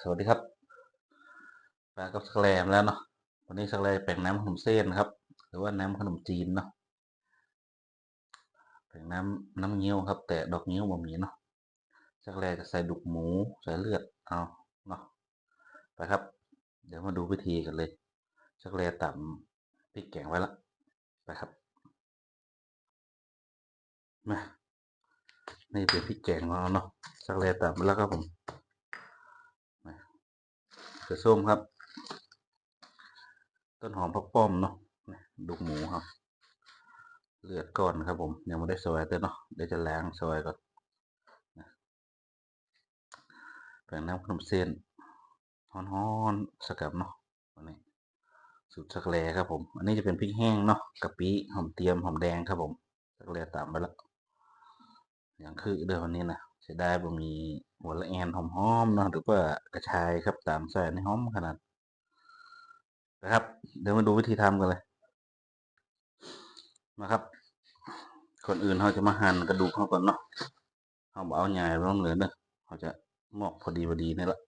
สวัสดีครับมากับสแกลมแล้วเนาะวันนี้สแกลแปลงน้ำขนมเส้นครับ หรือว่าน้ำขนมจีนเนาะแปลงน้ำน้ำเงี้ยวครับ แต่ดอกเงี้ยวบ่มีเนาะสแกลจะใส่ดุกหมูใส่เลือดเอาเนาะไปครับ เดี๋ยวมาดูวิธีกันเลยสแกลต่ำพริกแกงไว้ละไปครับมานี่เป็นพริกแกงของเราเนาะสแกลต่ำไปแล้วครับผม กระส้มครับ ต้นหอมผักป้อมเนาะดุกหมูครับ เลือดก่อนครับผมยังไม่ได้ซอยเต้นเนาะเดี๋ยวจะล้างซอยก่อนแปงน้ำขนมเส้นฮ้อนๆสกับเนาะอันนี้สูตรสักแลครับผม อันนี้จะเป็นพริกแห้งเนาะกะปิหอมเตียมหอมแดงครับผมสักแลตามไปแล้วอย่างคือเดิมวันนี้นะ เสียดายบ่มีหัวละแอนหอมๆเนาะหรือว่ากระชายครับตามใส่ในหอมขนาดนะครับ เดี๋ยวมาดูวิธีทำกันเลยนะครับคนอื่นเขาจะมาหั่นกระดูกเขาก่อนเนาะเขาบเอาใหญ่ร้องเหลือเนอะเขาจะหมอกพอดีพอดีนี่แหละ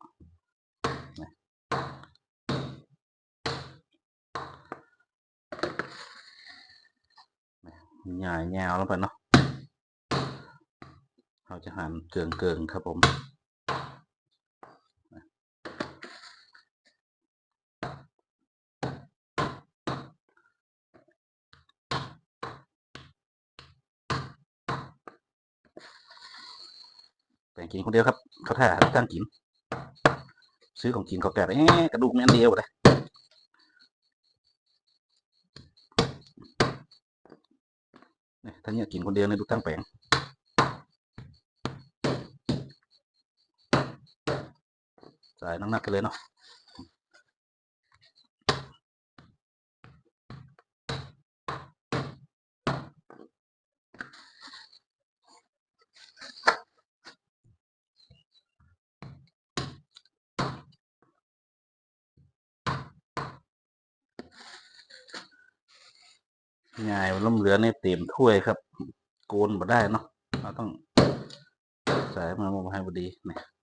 ใหญ่ยาวแล้วไปเนาะ เขาจะหั่นเกิงเกิงครับผมแต่งกินคนเดียวครับ เขาถ่ายตั้งกิน ซื้อของกินเขาแก่เอ๊กระดูกนี่อันเดียวเลยนี่ถ้าเนี่ยกินคนเดียวเนี่ยดูตั้งแปลง ใส่น้ำหนักไปเลยเนาะง่ายล้มเหลือในเต็มถ้วยครับ โกนมาได้เนาะเราต้องใส่มามาให้พอดีเนี่เ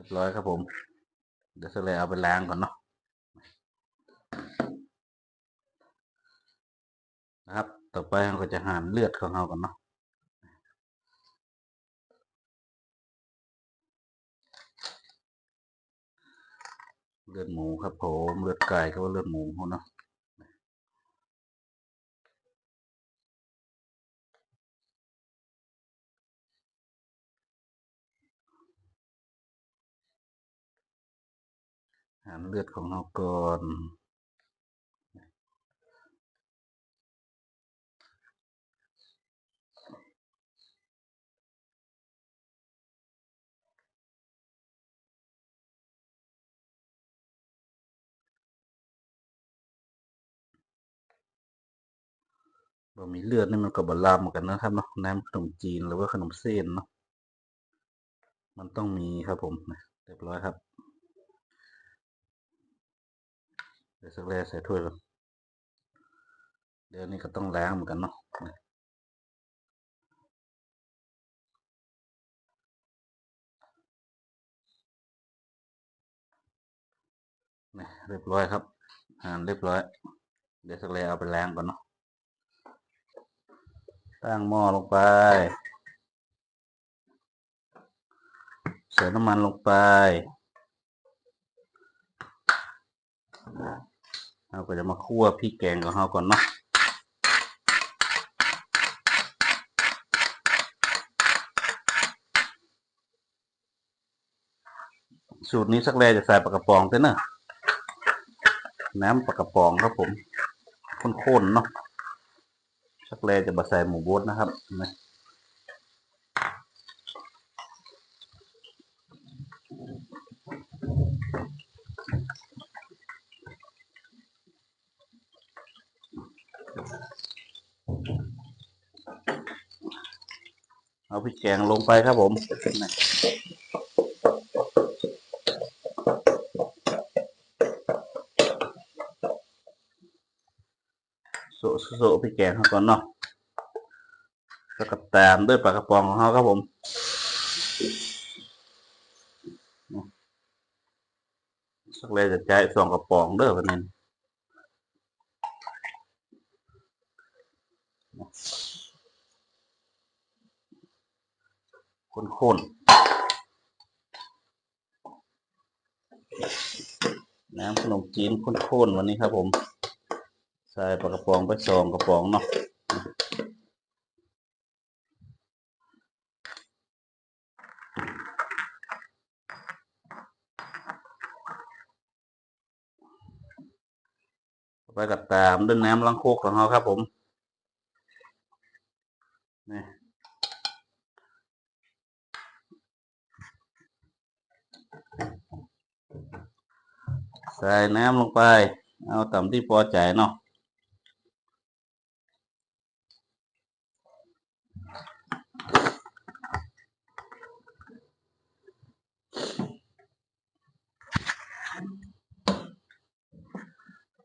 รียบร้อยครับผม เดี๋ยวสเลยเอาไปล้างก่อนเนาะนะครับ ต่อไปเราก็จะหั่นเลือดของเราก่อนเนาะเลือดหมูครับผม เลือดไก่ก็ว่าเลือดหมูเนาะารเลือดของเราก่อนบะหมี่เลือดนี่มันก็บะลามเหมือนกันนะครับเนาะน้ำขนมจีนหรือว่าขนมเส้นเนาะมันต้องมีครับผมเรียบร้อยครับ เดี๋ยวสักแรกใส่ถ้วยก่อนเดี๋ยวนี้ก็ต้องล้างเหมือนกันเนาะนะนี่เรียบร้อยครับอ่านเรียบร้อย เดี๋ยวสักแรกเอาไปล้างก่อนเนาะตั้งหม้อลงไป ใส่น้ำมันลงไป เราก็จะมาคั่วพริกแกงของเราก่อนเนาะสูตรนี้สักแรกจะใส่ปลากระป๋องเต้นเนอะน้ำปลากระป๋องครับผมข้นๆเนาะสักแลจะมาใส่หมูบดนะครับนะ เอาพริกแกงลงไปครับผมโซโซพริกแกงเขาก่อนเนาะแล้วก็ตามด้วยปลากระป๋องของเขาครับผมสักเลยจะจ่ายสองกระป๋องเด้อวันนี้ ข้นๆน้ำขนมจีนข้นๆวันนี้ครับ ผมใส่ปลากระป๋องไปสองกระป๋องเนาะไปกับตามด้วยน้ำล้างโคกของเราครับ ผมนี่ ใส่น้ำลงไป เอาต่ำที่พอใจเนาะ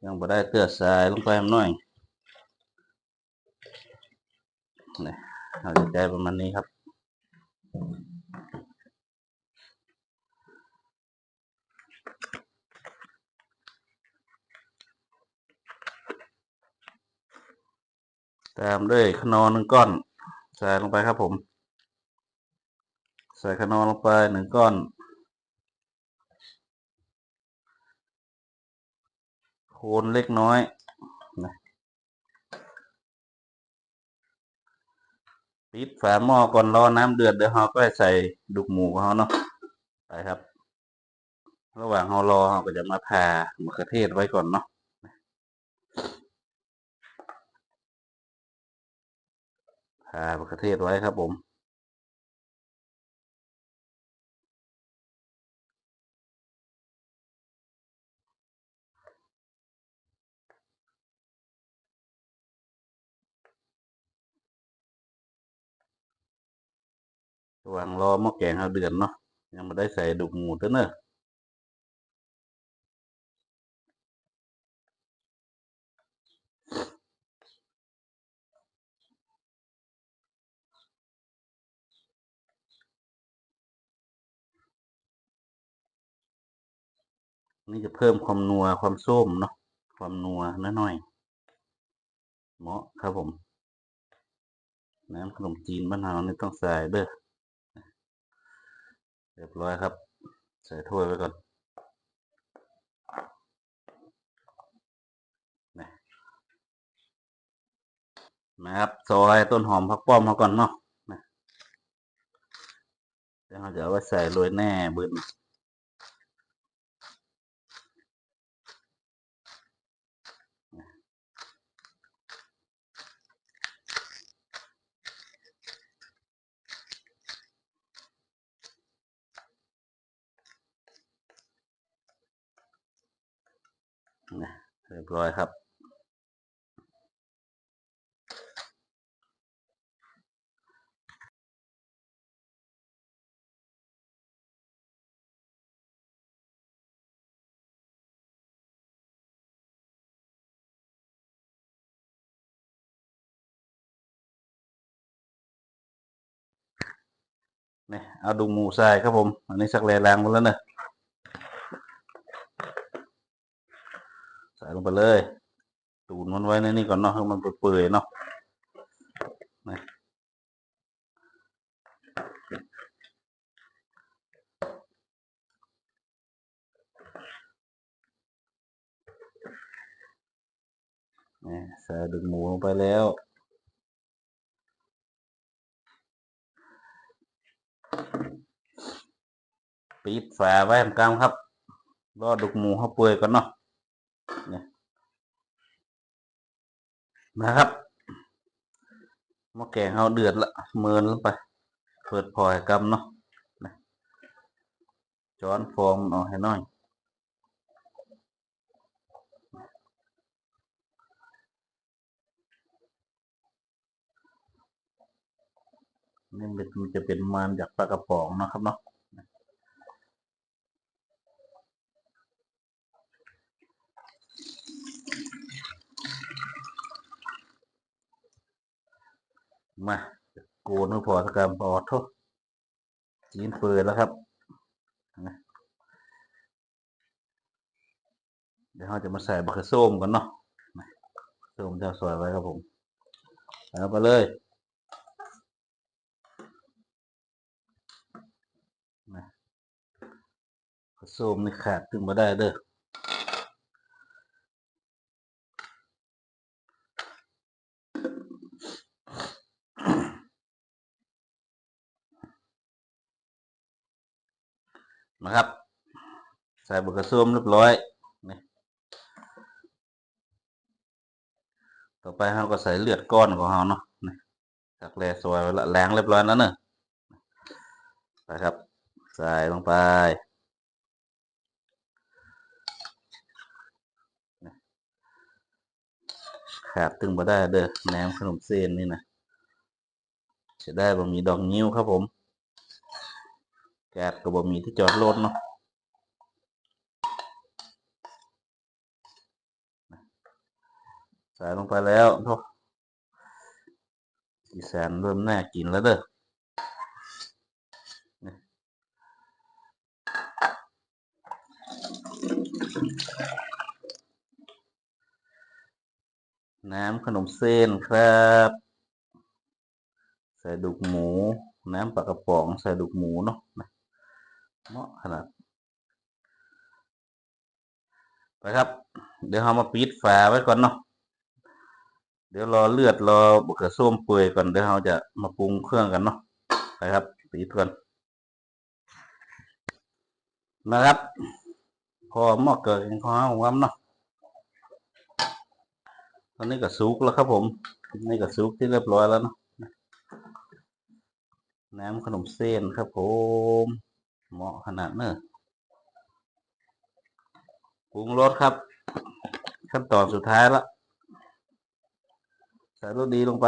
ยังบ่ได้เตือใส่ลงไปหน่อยนี่เอาใจประมาณนี้ครับ ตามด้วยขนอหนึ่งก้อน ใส่ลงไปครับผม ใส่ขนอลงไปหนึ่งก้อน โคนเล็กน้อยปิดฝาหม้อก่อนรอน้ำเดือดเดี๋ยวเราก็ใส่ดุกหมูของเราเนาะไปครับ ระหว่างเรารอเราก็จะมาผ่ามะเขือเทศไว้ก่อนเนาะผ่า มะเขือเทศไว้ครับผมระหว่างรอหม้อแกงเราเดือดเนาะยังไม่ได้ใส่ดุกหมูตัวเนอะ นี่จะเพิ่มความนัวความส้มเนาะความนัวน้อยๆเหมาะครับผม น้ำขนมจีนบ้านเรานี่ต้องใส่เด้อเรียบร้อยครับ ใส่ถ้วยไว้ก่อนนะนะครับซอยต้นหอมผักป้อมมาก่อนเนาะเดี๋ยวเราจะเอาไว้ใส่โรยแน่บืนนะ เรียบร้อยครับ นี่เอาดูหมูใส่ครับผม อันนี้สักแลล้างหมดแล้วเนอะใส่ลงไปเลย ตูนมันไว้ในนี่ก่อนเนาะให้มันเปื่อยเนาะนี่นี่ใส่ดึงหมูลงไปแล้วปิดฝาไว้ทำกลางครับ รอดุกหมูเขาเปื่อยก่อนเนาะ เนี่ยนะครับหม้อแกงเขาเดือดละเมินลงไป เปิดพอยกำเนาะนะช้อนฟองเอาให้น้อยนี่มันจะเป็นมันจากปลากระป๋องนะครับเนาะ มาโกนไม่พอสักกรรมพอโทษจีนเปื่อยแล้วครับ เดี๋ยวเราจะมาใส่บักเขือส้มกันเนาะส้มจะซอยไว้ครับผมเอาไปเลยนะบักเขือส้มนี่ขาดขึ้นมาได้เด้อ นะครับ ใส่บุกระซุ่มเรียบร้อยนี่ต่อไปเราก็ใส่เลือดก้อนของเราเนาะนี่จากแร่ซอยไว้ละแรงเรียบร้อยแล้วเนอะไปครับ ใส่ลงไปขาดตึงมาได้เด้อแหนมขนมเส้นนี่นะจะได้บะหมี่ดองนิ้วครับผม แกดกับบะหมี่ที่จอดรถเนาะใส่ลงไปแล้วโถ่สีแสนเริ่มน่ากินแล้วเด้อน้ำขนมเส้นครับใส่ดุกหมู น้ำปลากระป๋องใส่ดุกหมูเนาะนะ เหมาะขนาดไปครับ เดี๋ยวเรามาปิดฝาไว้ก่อนเนาะเดี๋ยวรอเลือดรอบุกเขือส้มเปื่อยก่อนเดี๋ยวเราจะมาปรุงเครื่องกันเนาะไปครับปิดก่อนนะครับ พอหม้อเกิดกันข้าวของผมเนาะตอนนี้ก็สุกแล้วครับผมนี่ก็สุกที่เรียบร้อยแล้วเนาะน้ำขนมเส้นครับผม เหมาะขนาดเนอะปรุงรสครับ ขั้นตอนสุดท้ายละใส่รสดีลงไป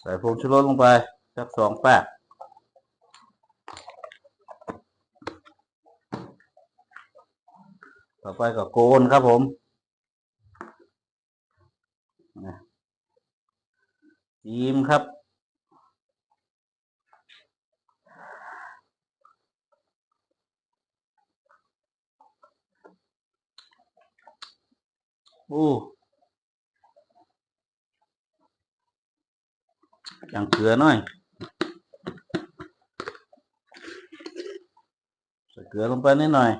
ใส่ผงชูรสลงไปสักสองแป๊บต่อไปก็โกนครับผม นะจีมครับ โอ้ย่างเกลือหน่อยใส่เกลือลงไปนิดหน่อย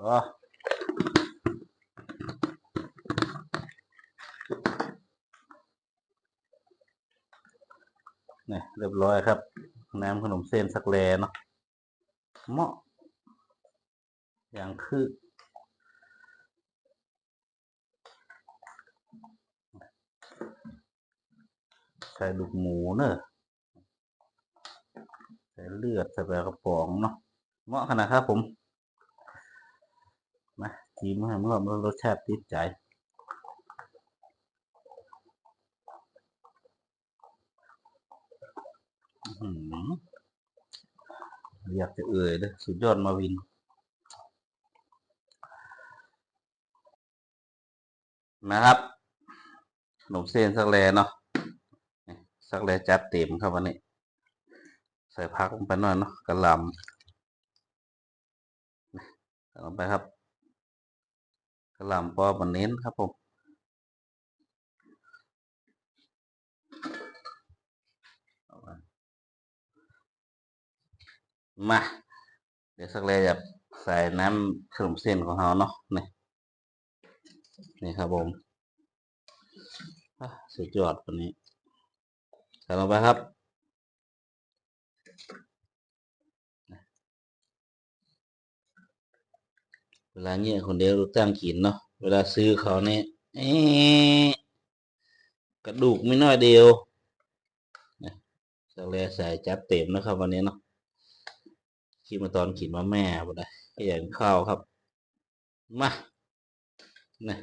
อ๋อ เนี่ยเรียบร้อยครับ น้ำขนมเส้นสักแลเนาะเหมาะ อย่างคือใส่ลูกหมูเนอะใส่เลือดใส่ใบกระป๋องเนาะเหมาะขนาดครับผมมาจีมให้มันรสชาติติดใจ อื้อหือ อยากจะเอ่ยเลยสุดยอดมาวิน นะครับขนมเส้นสักแลเนาะสักแลจัดเต็มครับวันนี้ ใส่พักลงไปหน่อยเนาะกระลำนี่ใส่ลงไปครับกระลำปอบันเน้นครับผมเอามา มา เดี๋ยวสักแลจะใส่น้ำขนมเส้นของเราเนาะนี่นี่ครับผมอะสุดยอดวันนี้ใส่ลงไปครับเวลาเงี้ยคนเดียวรู้ตั้งกินเนาะเวลาซื้อเขาเนี่ยเอ๊ะกระดูกไม่น้อยเดียวสักแลใส่จัดเต็มนะครับวันนี้เนาะ คินมาตอนกินมาแม่บ่ได้ก็อย่างข้าวครับ มานี่